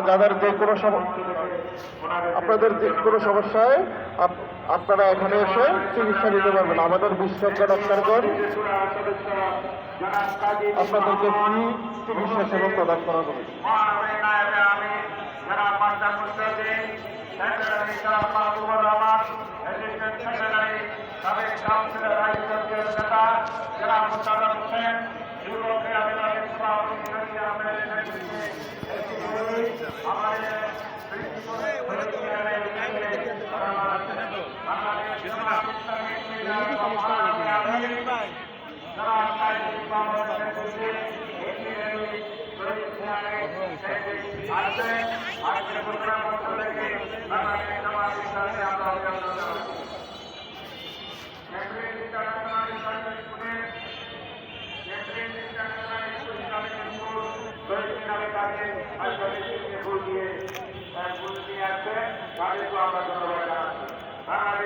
যাদের যে কোনো আপনাদের যে কোনো সমস্যায় আপ- আপনারা এখানে এসে চিকিৎসা নিতে পারবেন। আমাদের বিশেষজ্ঞ ডাক্তারগণ আপনাদেরকে ফ্রি চিকিৎসা সেবা প্রদান করা হবে।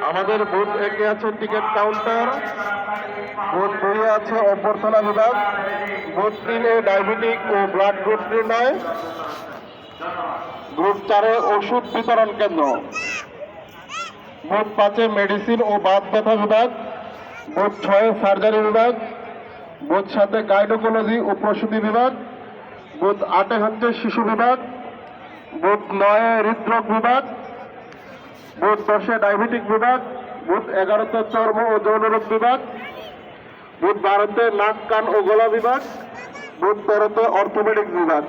আমাদের বুথ একে আছে টিকিট কাউন্টার, বুথ দুই আছে অভ্যর্থনা বিভাগ, বুথ তিনে ডায়াবেটিক ও ব্লাড গ্রুপ নির্ণয়। গ্রুপ চারে ওষুধ বিতরণ কেন্দ্র। বুথ পাঁচে মেডিসিন ও বাত ব্যথা বিভাগ বুথ ছয়ে সার্জারি বিভাগ বুথ সাতে গাইনোকোলজি ও প্রসূতি বিভাগ বুথ আটে হচ্ছে শিশু বিভাগ বুথ নয়ে হৃদরোগ বিভাগ বুথ দশে ডায়াবেটিক বিভাগ বুথ এগারোতে চর্ম ও যৌনরোগ বিভাগ বুথ বারোতে নাক, কান ও গলা বিভাগ বুথ তেরোতে অর্থোপেডিক বিভাগ।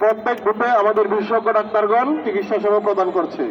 প্রত্যেক গ্রুপে আমাদের বিশেষজ্ঞ ডাক্তারগণ চিকিৎসা সেবা প্রদান করছে।